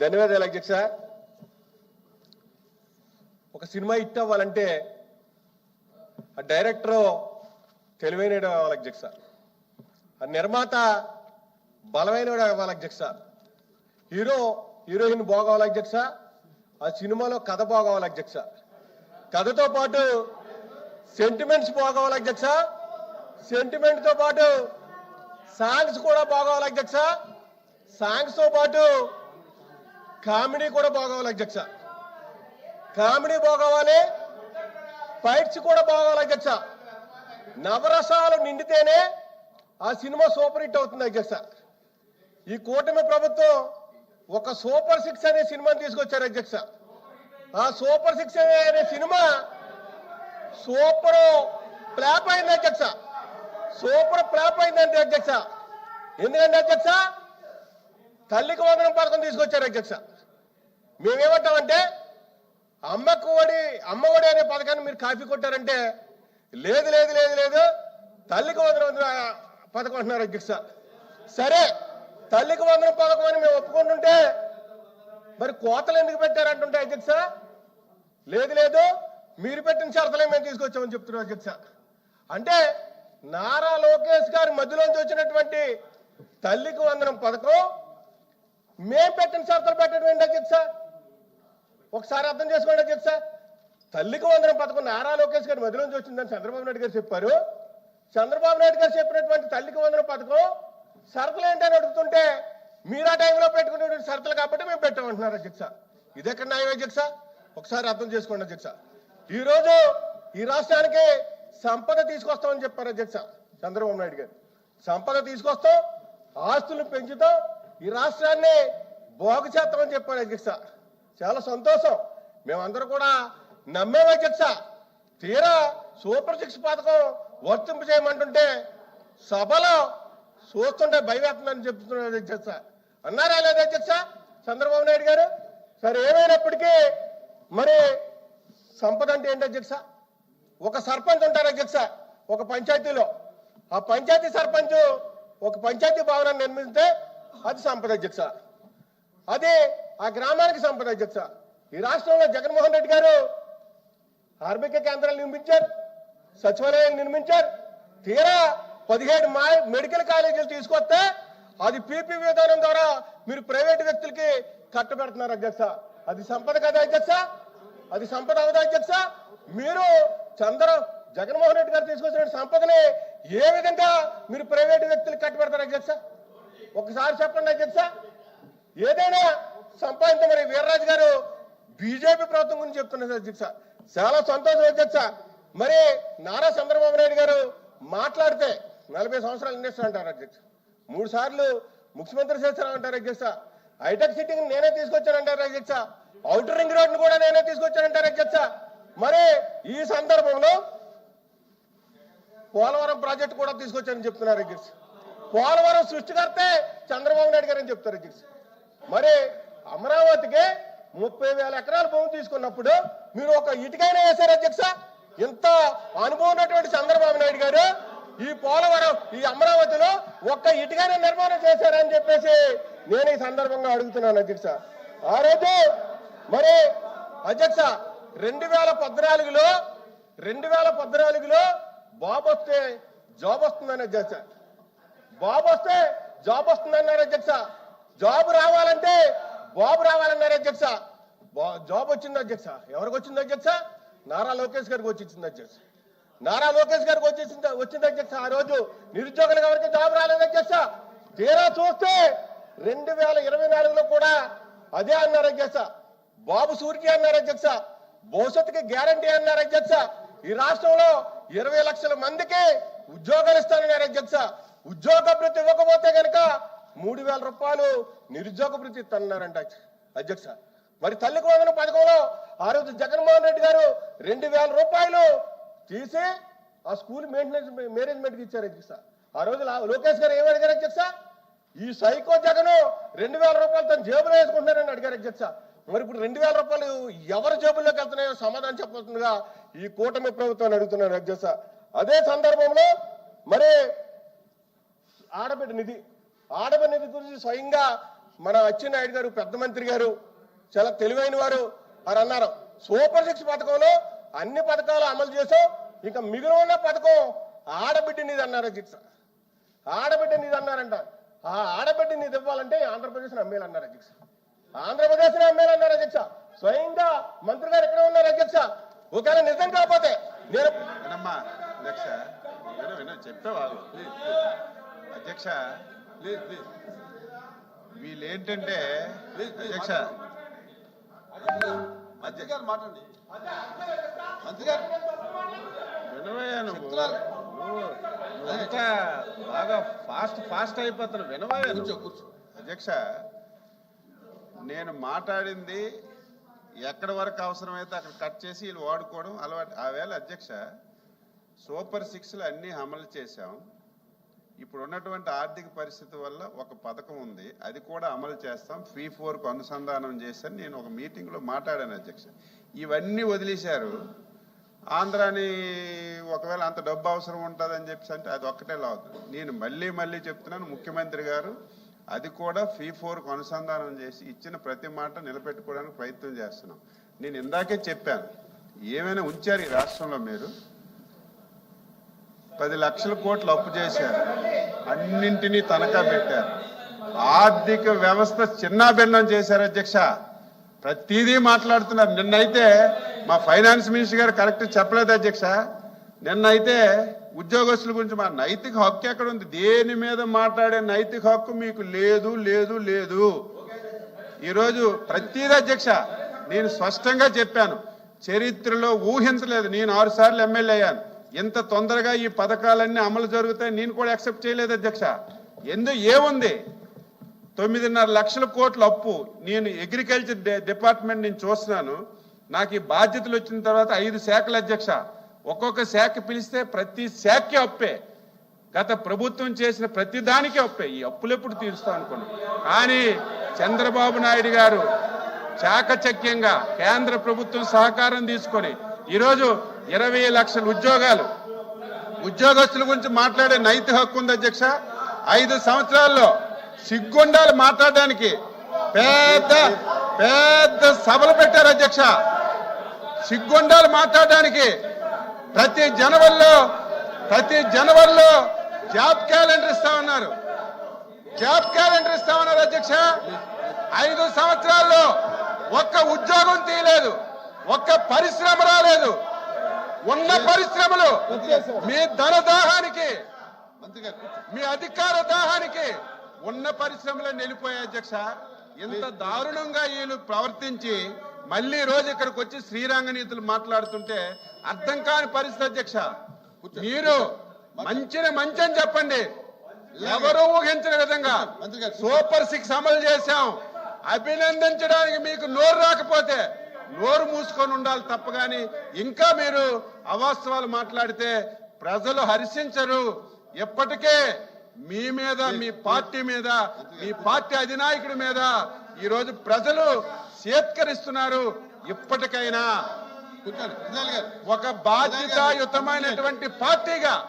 ధన్యవాదాలు అధ్యక్ష. ఒక సినిమా హిట్ అవ్వాలంటే ఆ డైరెక్టర్ తెలివైన అవ్వాలి అధ్యక్ష. ఆ నిర్మాత బలమైన అవ్వాలి అధ్యక్ష. హీరో హీరోయిన్ బాగోవాలి అధ్యక్ష. ఆ సినిమాలో కథ బాగోవాలి అధ్యక్ష. కథతో పాటు సెంటిమెంట్స్ బాగోవాలి అధ్యక్ష. సెంటిమెంట్తో పాటు సాంగ్స్ కూడా బాగోవాలి అధ్యక్ష. సాంగ్స్తో పాటు కామెడీ కూడా బాగోవాలి అధ్యక్ష. కామెడీ బాగోవాలి ఫైట్స్ కూడా బాగోవాలి అధ్యక్ష. నవరసాలు నిండితేనే ఆ సినిమా సూపర్ హిట్ అవుతుంది అధ్యక్ష. ఈ కూటమి ప్రభుత్వం ఒక సూపర్ సిక్స్ అనే సినిమాని తీసుకొచ్చారు అధ్యక్ష. ఆ సూపర్ సిక్స్ అనే సినిమా సూపర్ ప్లాప్ అయింది అధ్యక్ష. సూపర్ ప్లాప్ అయిందంటే అధ్యక్ష. ఎందుకంటే అధ్యక్ష తల్లికి వందనం పథకం తీసుకొచ్చారు అధ్యక్ష. మేమేమంటామంటే అమ్మకు ఒడి అమ్మ ఒడి అనే పథకాన్ని మీరు కాపీ కొట్టారంటే లేదు లేదు లేదు లేదు తల్లికి వందనం వందనం పథకం అంటున్నారు అధ్యక్ష. సరే తల్లికి వందనం పథకం అని మేము ఒప్పుకుంటుంటే మరి కోతలు ఎందుకు పెట్టారంటుంటే అధ్యక్ష? లేదు లేదు మీరు పెట్టిన షరతలే మేము తీసుకొచ్చామని చెప్తున్నాం అధ్యక్ష. అంటే నారా లోకేష్ గారి మధ్యలోంచి వచ్చినటువంటి తల్లికి వందనం పథకం మేం పెట్టిన షరతలు పెట్టడం ఏంటి అధ్యక్ష? ఒకసారి అర్థం చేసుకోండి తెలుసా తల్లికి వందనం పథకం నారా లోకేష్ గారి మధ్యలోంచి వచ్చిందని చంద్రబాబు నాయుడు గారు చెప్పారు. చంద్రబాబు నాయుడు గారు చెప్పినటువంటి తల్లికి వందనం పథకం షరతులు ఏంటని అడుగుతుంటే మీరు ఆ టైంలో పెట్టుకునేటువంటి షరతులు కాబట్టి మేము పెట్టామంటున్నారు అధ్యక్ష. ఇదెక్కడ న్యాయం అధ్యక్ష? ఒకసారి అర్థం చేసుకోండి అధ్యక్ష. ఈరోజు ఈ రాష్ట్రానికి సంపద తీసుకొస్తామని చెప్పారు అధ్యక్ష చంద్రబాబు నాయుడు గారు. సంపద తీసుకొస్తాం ఆస్తులు పెంచుతాం ఈ రాష్ట్రాన్ని బాగు చేస్తామని చెప్పారు అధ్యక్ష. చాలా సంతోషం. మేమందరూ కూడా నమ్మేవే అధ్యక్ష తీరా సూపర్ సిక్స్ పథకం వర్తింపు చేయమంటుంటే సభలో చూస్తుంటే భయవేస్తుందని చెప్తున్నారు అధ్యక్ష అన్నారా లేదా అధ్యక్ష చంద్రబాబు నాయుడు గారు? సరే ఏమైనప్పటికీ మరి సంపద అంటే ఏంటి అధ్యక్ష ఒక సర్పంచ్ ఉంటారు అధ్యక్ష ఒక పంచాయతీలో. ఆ పంచాయతీ సర్పంచ్ ఒక పంచాయతీ భవనాన్ని నిర్మిస్తే అది సంపద అధ్యక్ష అది ఆ గ్రామానికి సంపద అధ్యక్ష ఈ రాష్ట్రంలో జగన్మోహన్ రెడ్డి గారు ఆర్బిక కేంద్రాలు నిర్మించారు సచివాలయాన్ని నిర్మించారు. తీరా పదిహేడు మెడికల్ కాలేజీలు తీసుకొస్తే అది పీపీ విధానం ద్వారా మీరు ప్రైవేట్ వ్యక్తులకి కట్టబెడుతున్నారు అధ్యక్ష. అది సంపద కదా అధ్యక్ష? అది సంపద అవదా అధ్యక్ష? మీరు చంద్ర జగన్మోహన్ రెడ్డి గారు తీసుకొచ్చిన సంపదని ఏ విధంగా మీరు ప్రైవేట్ వ్యక్తులకు కట్టబెడతారు అధ్యక్ష? ఒకసారి చెప్పండి అధ్యక్ష. ఏదైనా సంపాదించమని వీర్రాజు గారు బీజేపీ ప్రభుత్వం గురించి చెప్తున్నారు అధ్యక్ష చాలా సంతోషం అధ్యక్ష మరి నారా చంద్రబాబు నాయుడు గారు మాట్లాడితే నలభై సంవత్సరాలు ఇండస్ట్రీ అంటారు అధ్యక్ష. మూడు సార్లు ముఖ్యమంత్రి చేస్తాను అధ్యక్ష. హైటెక్ సిటీని నేనే తీసుకొచ్చానంటారు అధ్యక్ష. ఔటర్ రింగ్ రోడ్ను కూడా నేనే తీసుకొచ్చానంటారు అధ్యక్ష. మరి ఈ సందర్భంలో పోలవరం ప్రాజెక్టు కూడా తీసుకొచ్చానని చెప్తున్నారు అధ్యక్ష. పోలవరం సృష్టికర్తే చంద్రబాబు నాయుడు గారు అని చెప్తారు అధ్యక్ష. మరి అమరావతికి ముప్పై వేల ఎకరాల భూమి తీసుకున్నప్పుడు మీరు ఒక ఇటుకైనా వేశారు అధ్యక్ష? ఇంత అనుభవం ఉన్నటువంటి చంద్రబాబు నాయుడు గారు ఈ పోలవరం ఈ అమరావతిలో ఒక్క ఇటుకైనా నిర్మాణం చేశారని చెప్పేసి నేను ఈ సందర్భంగా అడుగుతున్నాను అధ్యక్ష. ఆ రోజు మరి అధ్యక్ష రెండు వేల పద్నాలుగులో రెండు వేల పద్నాలుగులో బాబు వస్తే జాబ్ వస్తుందని అధ్యక్ష. బాబు వస్తే జాబ్ వస్తుందన్నారు అధ్యక్ష. జాబ్ రావాలంటే బాబు రావాలన్నారు అధ్యక్ష. బా- జాబ్ వచ్చింది అధ్యక్ష. ఎవరికి వచ్చింది అధ్యక్ష? నారా లోకేష్ గారికి వచ్చింది అధ్యక్ష. నారా లోకేష్ గారికి వచ్చేసింది వచ్చింది అధ్యక్ష. ఆ రోజు నిరుద్యోగులకు ఎవరికి జాబ్ రాలేదు అధ్యక్ష? తీరా చూస్తే రెండు వేల ఇరవై నాలుగులో కూడా అదే అన్నారు అధ్యక్ష. బాబు సూర్కి అన్నారు అధ్యక్ష. భవిష్యత్తుకి గ్యారంటీ అన్నారు అధ్యక్ష. ఈ రాష్ట్రంలో ఇరవై లక్షల మందికి ఉద్యోగాలు ఇస్తానన్నారు అధ్యక్ష. ఉద్యోగ అభివృద్ధి ఇవ్వకపోతే కనుక మూడు వేల రూపాయలు నిరుద్యోగ ప్రతి తన్నారంట అధ్యక్ష. మరి తల్లికి వందన పథకంలో ఆ రోజు జగన్మోహన్ రెడ్డి గారు రెండు వేల రూపాయలు తీసి ఆ స్కూల్ మెయింటెనెన్స్ మేనేజ్మెంట్కి ఇచ్చారు అధ్యక్ష. ఆ రోజు లోకేష్ గారు ఏమి అడిగారు అధ్యక్ష? ఈ సైకో జగన్ రెండు వేల రూపాయలు తన జేబులో వేసుకుంటున్నారని అడిగారు అధ్యక్ష. మరి ఇప్పుడు రెండు వేల రూపాయలు ఎవరి జేబుల్లోకి వెళ్తున్నాయో సమాధానం చెప్పాల్సిందిగా ఈ కూటమి ప్రభుత్వాన్ని అడుగుతున్నాను అధ్యక్ష. అదే సందర్భంలో మరి ఆడబిడ్డ నిధి ఆడబిడ్డ గురించి స్వయంగా మన అచ్చెన్నాయుడు గారు పెద్ద మంత్రి గారు చాలా తెలివైన వారు. వారు అన్నారు సూపర్ సిక్స్ పథకంలో అన్ని పథకాలు అమలు చేసాం ఇంకా మిగిలిన ఉన్న పథకం ఆడబిడ్డ నీది అన్నారు అధ్యక్ష ఆడబిడ్డ నీది అన్నారంట. ఆ ఆడబిడ్డ నీది ఇవ్వాలంటే ఆంధ్రప్రదేశ్ని అమ్మేలు అన్నారు అధ్యక్ష ఆంధ్రప్రదేశ్ని అమ్మేలు అన్నారు అధ్యక్ష స్వయంగా మంత్రి గారు ఎక్కడ ఉన్నారు అధ్యక్ష ఒకవేళ నిజం కాకపోతే నేను అధ్యక్ష చెప్పేవాళ్ళు. అధ్యక్ష వీళ్ళేంటంటే అధ్యక్ష మంత్రి గారు మాట్లాడండి. మంత్రి గారు. వినవయ్యా నువ్వు. బాగా ఫాస్ట్ ఫాస్ట్ అయిపోతున్నావు. వినవయ్యా కూర్చో. అధ్యక్ష నేను మాట్లాడింది ఎక్కడి వరకు అవసరమైతే అక్కడ కట్ చేసి వీళ్ళు వాడుకోవడం అలవాటు. ఆ వేళ అధ్యక్ష సూపర్ సిక్స్లు అన్నీ అమలు చేశాం. ఇప్పుడు ఉన్నటువంటి ఆర్థిక పరిస్థితి వల్ల ఒక పథకం ఉంది. అది కూడా అమలు చేస్తాం. ఫీ ఫోర్కు అనుసంధానం చేశాను నేను ఒక మీటింగ్లో మాట్లాడాను అధ్యక్ష. ఇవన్నీ వదిలేశారు. ఆంధ్రాని ఒకవేళ అంత డబ్బు అవసరం ఉంటుందని చెప్పి అంటే అది ఒక్కటే లావుతుంది నేను మళ్ళీ మళ్ళీ చెప్తున్నాను ముఖ్యమంత్రి గారు అది కూడా ఫీ ఫోర్కు అనుసంధానం చేసి ఇచ్చిన ప్రతి మాట నిలబెట్టుకోవడానికి ప్రయత్నం చేస్తున్నాం. నేను ఇందాకే చెప్పాను ఏమైనా ఉంచారు ఈ రాష్ట్రంలో మీరు? పది లక్షల కోట్లు అప్పు చేశారు. అన్నింటినీ తనఖా పెట్టారు. ఆర్థిక వ్యవస్థ చిన్నాభిన్నం చేశారు అధ్యక్ష. ప్రతిదీ మాట్లాడుతున్నారు. నిన్నైతే మా ఫైనాన్స్ మినిస్టర్ గారు కరెక్ట్ చెప్పలేదు అధ్యక్ష. నిన్నైతే ఉద్యోగస్తుల గురించి మా నైతిక హక్కు ఎక్కడ ఉంది? దేని మీద మాట్లాడే నైతిక హక్కు మీకు లేదు లేదు లేదు. ఈరోజు ప్రతిదీ అధ్యక్ష నేను స్పష్టంగా చెప్పాను. చరిత్రలో ఊహించలేదు. నేను ఆరు సార్లు ఎమ్మెల్యే అయ్యాను. ఇంత తొందరగా ఈ పథకాలన్నీ అమలు జరుగుతాయి నేను కూడా యాక్సెప్ట్ చేయలేదు అధ్యక్ష. ఎందు ఏముంది? తొమ్మిదిన్నర లక్షల కోట్ల అప్పు. నేను అగ్రికల్చర్ డిపార్ట్మెంట్ నేను చూస్తున్నాను. నాకు ఈ బాధ్యతలు వచ్చిన తర్వాత ఐదు శాఖల అధ్యక్ష. ఒక్కొక్క శాఖ పిలిస్తే ప్రతి శాఖకి అప్పే. గత ప్రభుత్వం చేసిన ప్రతి దానికి అప్పే. ఈ అప్పులు ఎప్పుడు తీరుస్తాం అనుకున్నాం. కానీ చంద్రబాబు నాయుడు గారు చాకచక్యంగా కేంద్ర ప్రభుత్వం సహకారం తీసుకొని ఈరోజు ఇరవై లక్షల ఉద్యోగాలు. ఉద్యోగస్తుల గురించి మాట్లాడే నైతిక హక్కు ఉంది అధ్యక్ష. ఐదు సంవత్సరాల్లో సిగ్గుండాలు మాట్లాడడానికి పెద్ద పెద్ద సభలు పెట్టారు అధ్యక్ష. సిగ్గుండాలు మాట్లాడడానికి ప్రతి జనవరిలో ప్రతి జనవరిలో జాబ్ క్యాలెండర్ ఇస్తా ఉన్నారు. జాబ్ క్యాలెండర్ ఇస్తా ఉన్నారు అధ్యక్ష. ఐదు సంవత్సరాల్లో ఒక్క ఉద్యోగం తీయలేదు. ఒక్క పరిశ్రమ రాలేదు. ఉన్న పరిశ్రమలు మీ ధన దాహానికి. మీ అధికార దాహానికి ఉన్న పరిశ్రమలను వెళ్ళిపోయాయి అధ్యక్ష. ఇంత దారుణంగా వీళ్ళు ప్రవర్తించి మళ్ళీ రోజు ఇక్కడికి వచ్చి శ్రీరంగ నీతులు మాట్లాడుతుంటే అర్థం కాని పరిస్థితి అధ్యక్ష. మీరు మంచిని మంచి అని చెప్పండి ఎవరు ఊహించిన విధంగా. సూపర్ సిక్స్ అమలు చేశాం. అభినందించడానికి మీకు నోరు రాకపోతే నోరు మూసుకొని ఉండాలి తప్ప ఇంకా మీరు అవాస్తవాలు మాట్లాడితే ప్రజలు హర్షించరు. ఎప్పటికే మీ మీద మీ పార్టీ మీద మీ పార్టీ అధినాయకుడి మీద ఈ రోజు ప్రజలు సేత్కరిస్తున్నారు ఇప్పటికైనా ఒక బాధ్యతాయుతమైనటువంటి పార్టీగా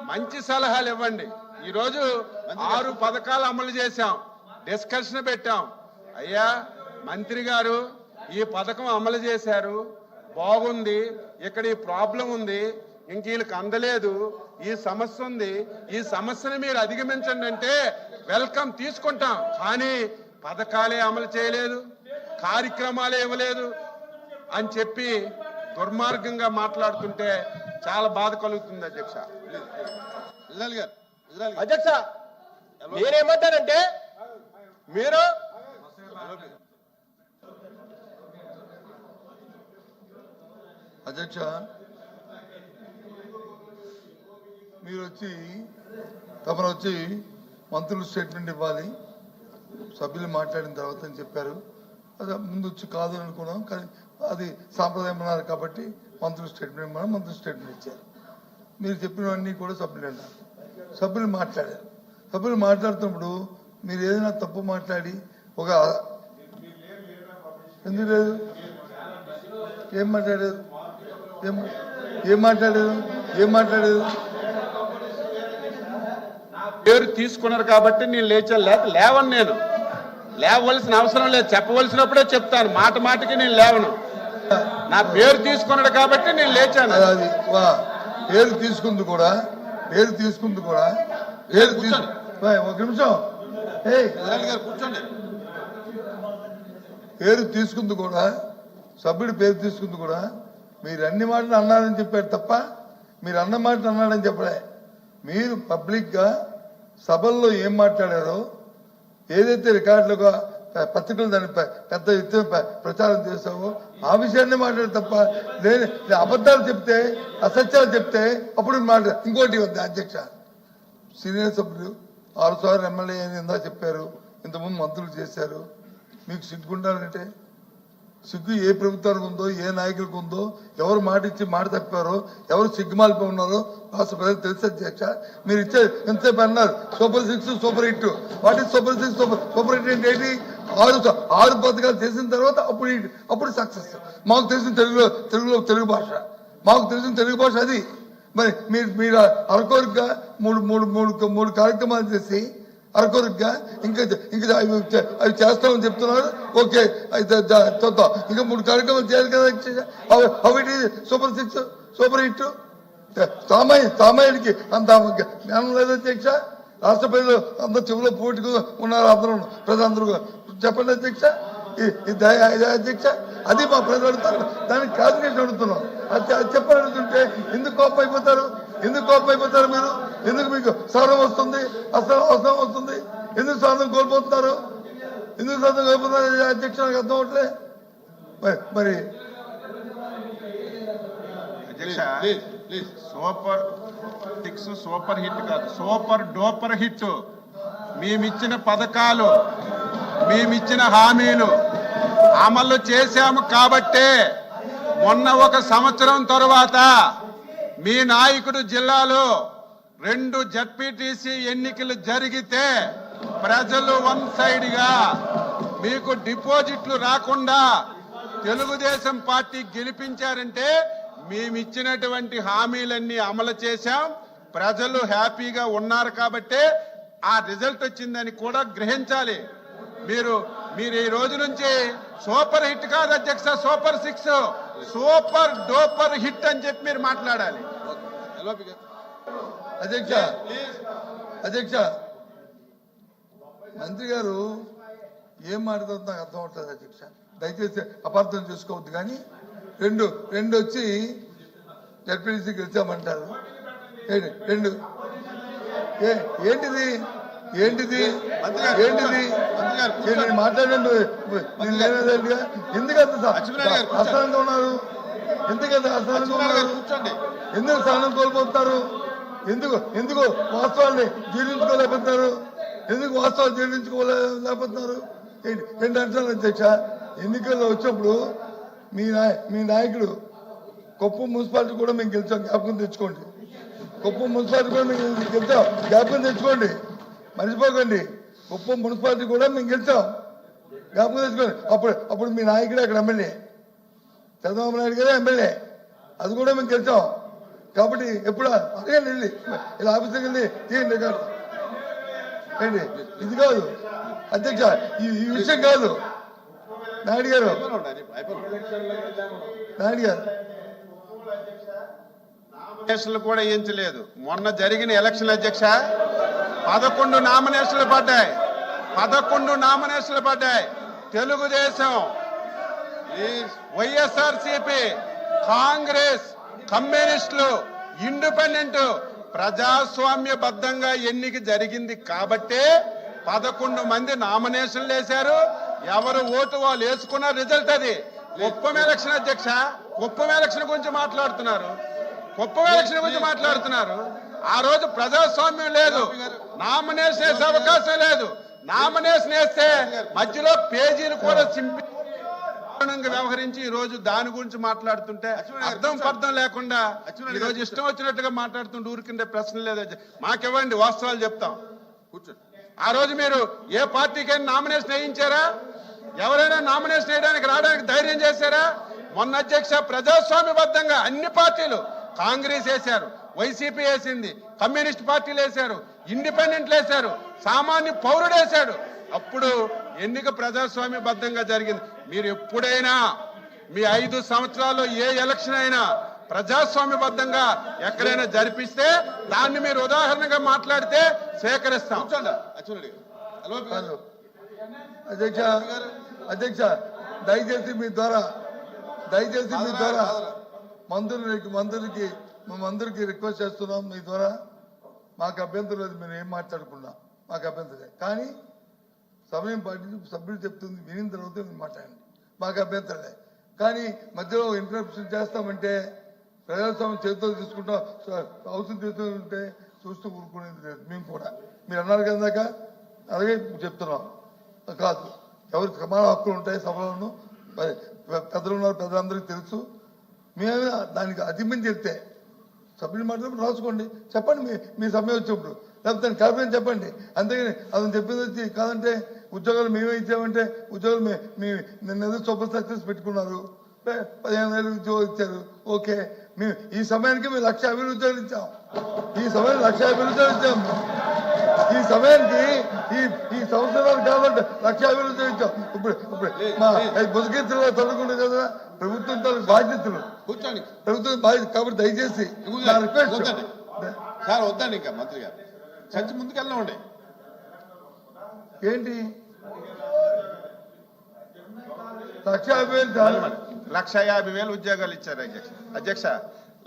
మంచి సలహాలు ఇవ్వండి. ఈ రోజు ఆరు పథకాలు అమలు చేశాం. డిస్కషన్ పెట్టాం. అయ్యా మంత్రి గారు ఈ పథకం అమలు చేశారు. బాగుంది ఇక్కడ ఈ ప్రాబ్లం ఉంది ఇంక వీళ్ళకి అందలేదు ఈ సమస్య ఉంది ఈ సమస్యను మీరు అధిగమించండి అంటే వెల్కమ్ తీసుకుంటాం. కానీ పథకాలే అమలు చేయలేదు కార్యక్రమాలే ఇవ్వలేదు అని చెప్పి దుర్మార్గంగా మాట్లాడుతుంటే చాలా బాధ కలుగుతుంది అధ్యక్ష. అధ్యక్ష నేనేమంటానంటే మీరు అధ్యక్ష మీరు వచ్చి తమరు వచ్చి మంత్రులు స్టేట్మెంట్ ఇవ్వాలి. సభ్యులు మాట్లాడిన తర్వాత అని చెప్పారు. అది ముందు వచ్చి కాదు అనుకున్నాం కానీ అది సాంప్రదాయం అన్నారు కాబట్టి మంత్రులు స్టేట్మెంట్ ఇవ్వమని మంత్రులు స్టేట్మెంట్ ఇచ్చారు. మీరు చెప్పినవన్నీ కూడా సభ్యులు అన్నారు. సభ్యులు మాట్లాడారు. సభ్యులు మాట్లాడుతున్నప్పుడు మీరు ఏదైనా తప్పు మాట్లాడి ఒక ఎందుకు లేదు? ఏం మాట్లాడారు? ఏం మాట్లాడారు ఏం మాట్లాడారు పేరు తీసుకున్నారు కాబట్టి నేను లేచా లేక లేవను నేను. లేవవలసిన అవసరం లేదు. చెప్పవలసినప్పుడే చెప్తాను. మాట మాటకి నేను లేవను. నా పేరు తీసుకున్నాడు కాబట్టి నేను లేచాను. అది- వా. పేరు తీసుకుంది కూడా. పేరు తీసుకుంది కూడా. పేరు తీసుకు ఒక నిమిషం. కూర్చోండి. పేరు తీసుకుంది కూడా. సభ్యుడి పేరు తీసుకుంది కూడా. మీరు అన్ని మాటలు అన్నారని చెప్పారు తప్ప మీరు అన్న మాటలు అన్నాడని చెప్పలే. మీరు పబ్లిక్గా సభల్లో ఏం మాట్లాడారో ఏదైతే రికార్డులుగా పత్రికలు దాన్ని పెద్ద ఎత్తున ప్రచారం చేశావో ఆ విషయాన్ని మాట్లాడు తప్ప లేని లే- అబద్ధాలు చెప్తే అసత్యాలు చెప్తే అప్పుడు మాట్లాడు ఇంకోటి వద్ద అధ్యక్ష. సీనియర్ సభ్యులు ఆరు సార్లు ఎమ్మెల్యే అని ఇందా చెప్పారు. ఇంతకుముందు మంత్రులు చేశారు. మీకు సిగ్గుండాలంటే సిగ్గు ఏ ప్రభుత్వానికి ఉందో ఏ నాయకులకు ఉందో ఎవరు మాట ఇచ్చి మాట తప్పారో ఎవరు సిగ్గుమాలిపి ఉన్నారో రాష్ట్ర ప్రజలు తెలుసు అధ్యక్ష మీరు ఇచ్చే ఎంతసేపు అన్నారు? Super six super hit what super six super super hit అంటే ఏంటి? ఆరు ఆరు పథకాలు చేసిన తర్వాత అప్పుడు అప్పుడు సక్సెస్. మాకు తెలిసిన తెలుగులో తెలుగులో తెలుగు భాష. మాకు తెలిసిన తెలుగు భాష అది. మరి మీరు మీరు అరకొరగా మూడు మూడు మూడు మూడు కార్యక్రమాలు చేసి అరకొరగా ఇంకా ఇంకా అవి అవి చేస్తామని చెప్తున్నారు. ఓకే అయితే చూద్దాం. ఇంకా మూడు కార్యక్రమాలు చేయాలి కదా అవి- అవిటి సూపర్ సిక్స్ సూపర్ హిట్? సామాయి సామాయుడికి అంత జ్ఞానం లేదు అధ్యక్ష. రాష్ట్ర ప్రజలు అందరు చెవులో పోటీగా ఉన్నారు అందరూ. ప్రజలందరూ చెప్పండి అధ్యక్ష. ఈ- అధ్యక్ష. అది మా ప్రజలు అడుగుతారు. దానికి క్లారిఫికేషన్ అడుగుతున్నాం అది అది అడుగుతుంటే ఎందుకు కోపం అయిపోతారు? ఎందుకు కోపం మీరు? ఎందుకు మీకు సౌరం వస్తుంది? అసలు అవసరం వస్తుంది? ఎందుకు స్వార్థం కోల్పోతున్నారు ఎందుకు స్వార్థం కోల్పోతున్నారు అధ్యక్ష నాకు అర్థం అవట్లే. మరి సూపర్ సిక్స్ సూపర్ హిట్ కాదు. Super duper hit. మేమిచ్చిన పథకాలు మేమిచ్చిన హామీలు అమలు చేశాము కాబట్టే మొన్న ఒక సంవత్సరం తరువాత మీ నాయకుడు జిల్లాలో రెండు జడ్పీటీసీ ఎన్నికలు జరిగితే ప్రజలు వన్ సైడ్గా మీకు డిపాజిట్లు రాకుండా తెలుగుదేశం పార్టీ గెలిపించారంటే మేమిచ్చినటువంటి హామీలన్నీ అమలు చేశాం. ప్రజలు హ్యాపీగా ఉన్నారు కాబట్టే ఆ రిజల్ట్ వచ్చిందని కూడా గ్రహించాలి. మీరు మీరు ఈ రోజు నుంచి సూపర్ హిట్ కాదు అధ్యక్ష super six. Super duper hit అని చెప్పి మీరు మాట్లాడాలి. అధ్యక్ష అధ్యక్ష మంత్రి గారు ఏం మాట్లాడుతుందో నాకు అర్థం అవుతుంది అధ్యక్ష. దయచేసి అపార్థం చేసుకోవద్దు కానీ రెండు రెండు వచ్చి జడ్పీటీసీ గెలిచామంటారు. రెండు? ఏ ఏంటిది? ఏంటిది? ఏంటిది? నేను మాట్లాడండి. నేను గారు, కూర్చోండి. అసహనంగా ఉన్నారు? ఎందుకంత అసహనంగా ఉన్నారు? ఎందుకు స్థానం కోల్పోతున్నారు ఎందుకు ఎందుకు వాస్తవాన్ని జీర్ణించుకోలేకపోతున్నారు? ఎందుకు వాస్తవాలు జీర్ణించుకోలేకపోతున్నారు? ఏంటి ఏంటి అంటున్నారు అధ్యక్ష? ఎన్నికల్లో వచ్చినప్పుడు మీ నాయ మీ నాయకుడు కుప్పం మున్సిపాలిటీ కూడా మేము గెలిచాం. జ్ఞాపకం తెచ్చుకోండి. కుప్పం మున్సిపాలిటీ కూడా మేము గెలిచాం. జ్ఞాపకం తెచ్చుకోండి. మర్చిపోకండి. కుప్పం మున్సిపాలిటీ కూడా మేము గెలిచాం. జ్ఞాపకం తెచ్చుకోండి. అప్పుడు అప్పుడు మీ నాయకుడు అక్కడ ఎమ్మెల్యే. చంద్రబాబు నాయుడు గారే ఎమ్మెల్యే. అది కూడా మేము గెలిచాం. కాబట్టి ఎప్పుడు అడగండి వెళ్ళి. ఇలా ఆఫీస్కి వెళ్ళి తీయండి రికార్డు. ఏంటి? ఇది కాదు. అధ్యక్ష ఈ విషయం కాదు. నాయుడు గారు. నాయుడు గారు. కూడా వేయించలేదు. మొన్న జరిగిన ఎలక్షన్ అధ్యక్ష పదకొండు నామినేషన్లు పడ్డాయి. పదకొండు నామినేషన్లు పడ్డాయి. తెలుగుదేశం ఈ వైఎస్ఆర్ సిపి కాంగ్రెస్ కమ్యూనిస్టులు ఇండిపెండెంట్ ప్రజాస్వామ్యబద్ధంగా ఎన్నిక జరిగింది కాబట్టే పదకొండు మంది నామినేషన్లు వేశారు. ఎవరు ఓటు వాళ్ళు వేసుకున్న రిజల్ట్ అది. కుప్పం ఎలక్షన్ అధ్యక్ష కుప్పం ఎలక్షన్ గురించి మాట్లాడుతున్నారు. కుప్పం ఎలక్షన్ గురించి మాట్లాడుతున్నారు. ఆ రోజు ప్రజాస్వామ్యం లేదు. నామినేషన్ వేసే అవకాశం లేదు. నామినేషన్ వేస్తే మధ్యలో పేజీలు కూడా చింపి వ్యవహరించి ఈ రోజు దాని గురించి మాట్లాడుతుంటే అర్థం పర్థం లేకుండా ఈ రోజు ఇష్టం వచ్చినట్టుగా మాట్లాడుతుంటే ఊరికిండే ప్రశ్న లేదు. మాకివ్వండి వాస్తవాలు చెప్తాం. కూర్చోండి. ఆ రోజు మీరు ఏ పార్టీకైనా నామినేషన్ వేయించారా? ఎవరైనా నామినేషన్ వేయడానికి రావడానికి ధైర్యం చేశారా? మొన్న అధ్యక్ష ప్రజాస్వామ్యబద్ధంగా అన్ని పార్టీలు కాంగ్రెస్ వేశారు. వైసీపీ వేసింది కమ్యూనిస్ట్ పార్టీలు వేశారు ఇండిపెండెంట్లు వేశారు సామాన్య పౌరుడు వేశాడు. అప్పుడు ఎన్నిక ప్రజాస్వామ్యబద్ధంగా జరిగింది. మీరు ఎప్పుడైనా మీ ఐదు సంవత్సరాల్లో ఏ ఎలక్షన్ అయినా ప్రజాస్వామ్యబద్ధంగా ఎక్కడైనా జరిపిస్తే దాన్ని మీరు ఉదాహరణగా మాట్లాడితే స్వీకరిస్తాం కాదు. అధ్యక్ష అధ్యక్ష దయచేసి మీ ద్వారా దయచేసి మీ ద్వారా మంత్రులకి మంత్రులకి మేము రిక్వెస్ట్ చేస్తున్నాం మీ ద్వారా. మాకు అభ్యంతరం లేదు మీరు ఏం మాట్లాడుకున్నా మాకు అభ్యంతరం కానీ సమయం పాటించి సభ్యులు చెప్తుంది వినిన తర్వాత మీరు మాట్లాడండి. మాకు అభ్యంతరం కానీ మధ్యలో ఇంటరప్షన్ చేస్తామంటే ప్రజాస్వామ్యం చేతులు తీసుకుంటాం అవసరం తీసుకుంటే చూస్తూ ఊరుకునేది లేదు. మేము కూడా. మీరు అన్నారు కదా అలాగే చెప్తున్నాం. కాదు. ఎవరికి సమాన హక్కులు ఉంటాయి సభలను పెద్దలు ఉన్నారు పెద్దలందరికీ తెలుసు. మేము దానికి అధిమని చెప్తే సభ్యులు మాట్లాడి రాసుకోండి. చెప్పండి మీ మీ సమయం వచ్చినప్పుడు. లేకపోతే కల్పన చెప్పండి. అంతేగాని అతను చెప్పింది వచ్చి కాదంటే ఉద్యోగాలు మేమే ఇచ్చామంటే ఉద్యోగాలు మే మీ నిన్న సూపర్ సక్సెస్ పెట్టుకున్నారు. పదిహేను వేలు ఉద్యోగాలు ఇచ్చారు. ఓకే. మేము ఈ సమయానికి మేము లక్ష యాభై ఉద్యోగాలు ఇచ్చాం. ఈ సమయానికి లక్ష యాభై ఉద్యోగాలు ఇచ్చాం. ఈ సమయానికి ఈ ఈ సంవత్సరాలు కావాలంటే లక్ష యాభై వేలు ఉద్యోగాలు ఇచ్చాం. ఇప్పుడు ఇప్పుడు మా చదువుకుంటే కదా ప్రభుత్వం బాధ్యతలు. కూర్చోండి. ప్రభుత్వం బాధ్యత కాబట్టి దయచేసి వద్దండి. సార్ వద్దండి ఇంకా మంత్రి గారు. చర్చ ముందుకెళ్ళండి ఏంటి? లక్ష యాభై వేలు లక్ష యాభై వేలు ఉద్యోగాలు ఇచ్చారు అధ్యక్ష. అధ్యక్ష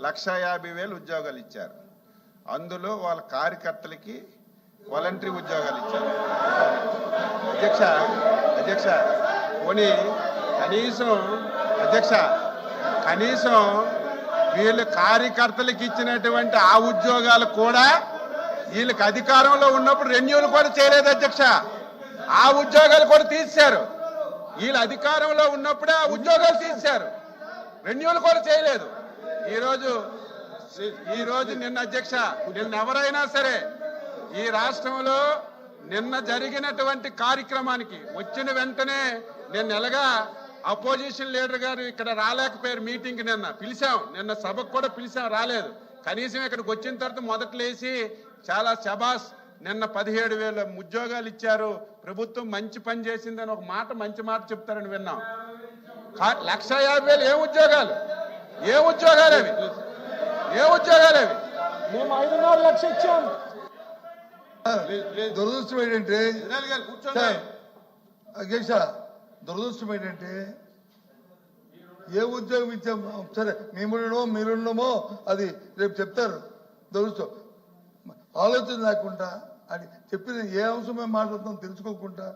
లక్ష యాభై వేలు ఉద్యోగాలు ఇచ్చారు. అందులో వాళ్ళ కార్యకర్తలకి వాలంటరీ ఉద్యోగాలు ఇచ్చారు. అధ్యక్ష అధ్యక్ష పోనీ కనీసం అధ్యక్ష కనీసం వీళ్ళు కార్యకర్తలకు ఇచ్చినటువంటి ఆ ఉద్యోగాలు కూడా వీళ్ళకి అధికారంలో ఉన్నప్పుడు రెన్యూలు కూడా చేయలేదు అధ్యక్ష. ఆ ఉద్యోగాలు కూడా తీశారు వీళ్ళు అధికారంలో ఉన్నప్పుడే ఆ ఉద్యోగాలు తీశారు రెన్యూలు కూడా చేయలేదు. ఈరోజు ఈరోజు ఈ రోజు నిన్న అధ్యక్ష నిన్న ఎవరైనా సరే ఈ రాష్ట్రంలో నిన్న జరిగినటువంటి కార్యక్రమానికి వచ్చిన వెంటనే నిన్నెలగా అపోజిషన్ లీడర్ గారు ఇక్కడ రాలేకపోయారు మీటింగ్ నిన్న. పిలిచాం. నిన్న సభకు కూడా పిలిచాం రాలేదు. కనీసం ఇక్కడికి వచ్చిన తర్వాత మొదట లేచి చాలా శబాస్ నిన్న పదిహేడు వేల ఉద్యోగాలు ఇచ్చారు. ప్రభుత్వం మంచి పని చేసిందని ఒక మాట మంచి మాట చెప్తారని విన్నాం. లక్ష యాభై వేలు ఏ ఉద్యోగాలు? ఏ ఉద్యోగాలు అవి? ఏ ఉద్యోగాలు అవి? మేము ఐదున్నర లక్ష ఇచ్చాం. దురదృష్టం ఏంటంటే కూర్చోండి. అధ్యక్ష దురదృష్టం ఏంటంటే ఏ ఉద్యోగం ఇచ్చాం సరే మేమున్నామో మీరున్నామో అది రేపు చెప్తారు. దురదృష్టం. ఆలోచన లేకుండా అని చెప్పిన ఏ అంశం మేము మాట్లాడుతాం తెలుసుకోకుండా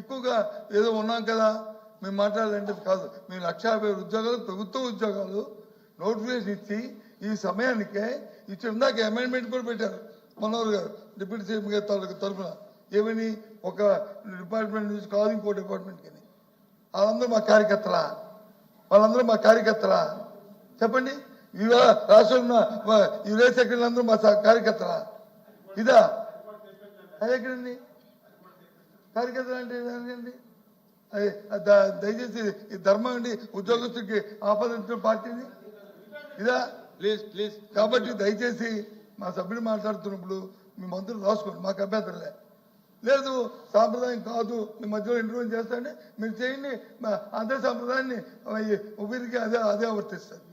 ఎక్కువగా ఏదో ఉన్నాం కదా మేము మాట్లాడాలంటే కాదు. మేము లక్ష యాభై ఉద్యోగాలు ప్రభుత్వ ఉద్యోగాలు నోటిఫికేషన్ ఇచ్చి ఈ సమయానికే ఇచ్చి ఇందాక అమెండ్మెంట్ కూడా పెట్టారు మనోహర్ గారు డిప్యూటీ సీఎం గారి తాలూకు తరఫున. ఏమని? ఒక డిపార్ట్మెంట్ నుంచి కాదు ఇంకో డిపార్ట్మెంట్కి వాళ్ళందరూ మా కార్యకర్తలా? వాళ్ళందరూ మా కార్యకర్తలా? చెప్పండి. ఇవా రాష్ట్రంలో ఈ రేస్ అందరూ మా కార్యకర్తలా? ఇదా? అది ఎక్కడండి? కార్యకర్తలు అంటే ఏంటండి అది దయచేసి ఈ ధర్మం అండి ఉద్యోగస్తుడికి ఆపాదించిన పార్టీని. ఇదా? Please please. కాబట్టి దయచేసి మా సభ్యుడు మాట్లాడుతున్నప్పుడు మీ మంత్రులు రాసుకోండి మాకు అభ్యంతరం లే లేదు సాంప్రదాయం కాదు మీ మధ్యలో ఇంటర్వ్యూ చేస్తాండి మీరు చేయండి మా అదే సాంప్రదాయాన్ని ఉపరికి అదే అదే వర్తిస్తుంది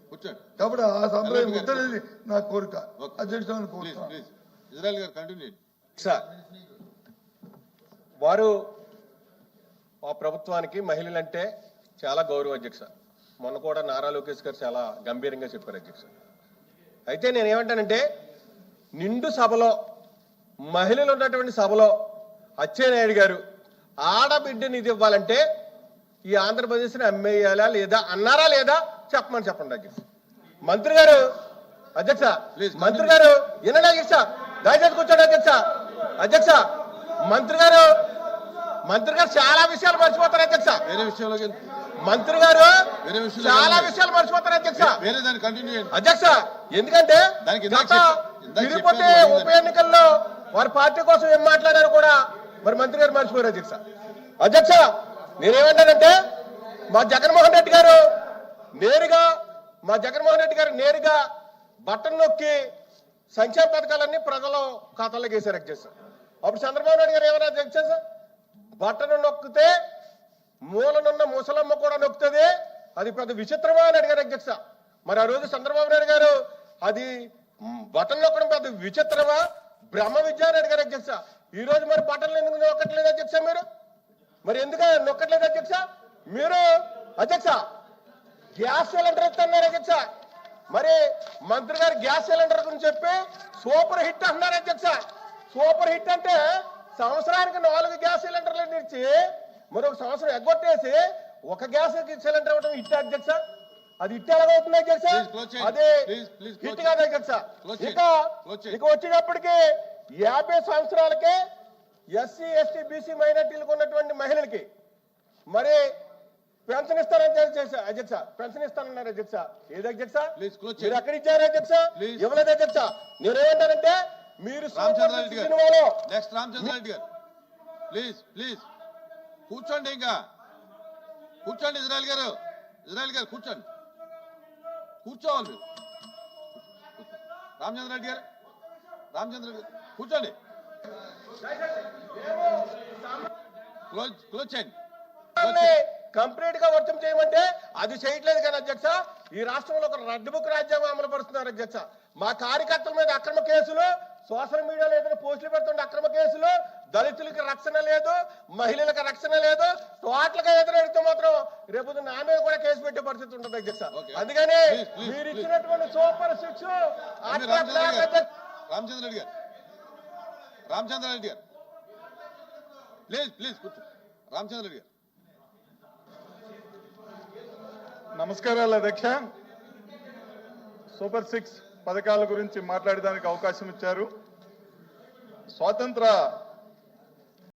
కాబట్టి ఆ సాంప్రదాయం అలాగే ముద్దనేది నా కోరిక. ప్లీజ్ కోరుతున్నాను వారు ఆ ప్రభుత్వానికి మహిళలంటే చాలా గౌరవ అధ్యక్ష మొన్న కూడా నారా లోకేష్ గారు చాలా గంభీరంగా చెప్పారు అధ్యక్ష అయితే నేను ఏమంటానంటే నిండు సభలో మహిళలు ఉన్నటువంటి సభలో అచ్చెన్నాయుడు గారు ఆడబిడ్డని ఇది ఇవ్వాలంటే ఈ ఆంధ్రప్రదేశ్ని అమ్మేయాలా లేదా అన్నారా లేదా చెప్పమని చెప్పండి అధ్యక్ష మంత్రి గారు అధ్యక్ష మంత్రి గారు వినండి అధ్యక్ష దయచేసి కూర్చోండి అధ్యక్ష. అధ్యక్ష మంత్రి గారు మంత్రి గారు చాలా విషయాలు మర్చిపోతారు అధ్యక్ష. వేరే విషయంలో మంత్రి గారు వేరే విషయంలో చాలా. విషయాలు మర్చిపోతారు అధ్యక్ష. వేరే దాన్ని కంటిన్యూ చేయండి. అధ్యక్ష ఎందుకంటే తిరుపతి ఉప ఎన్నికల్లో వారి పార్టీ కోసం ఏం మాట్లాడారు కూడా మరి మంత్రి గారు మర్చిపోయారు అధ్యక్ష. అధ్యక్ష నేనేమంటానంటే మా జగన్మోహన్ రెడ్డి గారు నేరుగా మా జగన్మోహన్ రెడ్డి గారు నేరుగా బట్టన్ నొక్కి సంక్షేమ పథకాలన్నీ ప్రజల ఖాతాలోకి వేశారు అధ్యక్ష అప్పుడు చంద్రబాబు నాయుడు గారు ఏమన్నా అధ్యక్ష బట్టను నొక్కితే మూలనున్న ముసలమ్మ కూడా నొక్కుతుంది. అది పెద్ద విచిత్రమా అని అడిగారు అధ్యక్ష మరి ఆ రోజు చంద్రబాబు నాయుడు గారు అది బటన్ నొక్కడం పెద్ద విచిత్రమా? బ్రహ్మ విద్య అని అడిగారు అధ్యక్ష ఈ రోజు మరి బటన్లు ఎందుకు నొక్కట్లేదు అధ్యక్ష మీరు? మరి ఎందుకు నొక్కట్లేదు అధ్యక్ష? మీరు అధ్యక్ష గ్యాస్ సిలిండర్ ఇస్తున్నారు అధ్యక్ష. మరి మంత్రి గారు గ్యాస్ సిలిండర్ గురించి చెప్పి సూపర్ హిట్ అంటున్నారు అధ్యక్ష. సూపర్ హిట్ అంటే సంవత్సరానికి నాలుగు గ్యాస్ సిలిండర్లు ఇచ్చి మరి ఒక సంవత్సరం ఎగ్గొట్టేసి ఒక గ్యాస్ సిలిండర్ ఇవ్వడం హిట్ అధ్యక్ష. అది హిట్ ఎలాగవుతుంది అధ్యక్ష. అది హిట్ కాదు అధ్యక్ష. ఇక. ఇక వచ్చేటప్పటికి యాభై సంవత్సరాలకే ఎస్సీ ఎస్టీ బీసీ మైనార్టీలకు ఉన్నటువంటి మహిళలకి మరి పెన్షన్ ఇస్తారని అధ్యక్ష. పెన్షన్ ఇస్తానన్నారు అధ్యక్ష. ఏది అధ్యక్ష? మీరు. ఎక్కడ ఇచ్చారు అధ్యక్ష. ఇవ్వలేదు అధ్యక్ష? నేనేమంటానంటే మీరు రెడ్డి సిక్స్ గారు. సినిమాలో నెక్స్ట్ రామచంద్ర రెడ్డి గారు. ప్లీజ్ ప్లీజ్ కూర్చోండి ఇంకా. కూర్చోండి ఇజ్రాయల్ గారు. ఇజ్రాయల్ గారు కూర్చోండి. కూర్చోవాలి మీరు. రామచంద్ర రెడ్డి గారు. రామచంద్ర రెడ్డి గారు కూర్చోండి. క్లోజ్ క్లోజ్ చేయండి. కంప్లీట్గా వర్తం చేయమంటే అది చేయట్లేదు కానీ అధ్యక్ష ఈ రాష్ట్రంలో ఒక రెడ్ బుక్ రాజ్యాంగం అమలు పరుస్తున్నారు అధ్యక్ష. మా కార్యకర్తల మీద అక్రమ కేసులు సోషల్ మీడియాలో ఏదైనా పోస్టులు పెడుతుంటే అక్రమ కేసులు దళితులకి రక్షణ లేదు మహిళలకు రక్షణ లేదు టోటల్గా ఎదురెడితే మాత్రం రేపు నా మీద కూడా కేసు పెట్టే పరిస్థితి ఉంటుంది అధ్యక్ష. అందుకని మీరు. ఇచ్చినటువంటి సూపర్ రామచంద్ర రెడ్డి గారు. రామచంద్రారెడ్డి గారు. ప్లీజ్ ప్లీజ్ కూర్చో. రామచంద్రరెడ్డి గారు. నమస్కారాలు అధ్యక్ష. సూపర్ సిక్స్ పథకాల గురించి మాట్లాడడానికి అవకాశం ఇచ్చారు. స్వాతంత్ర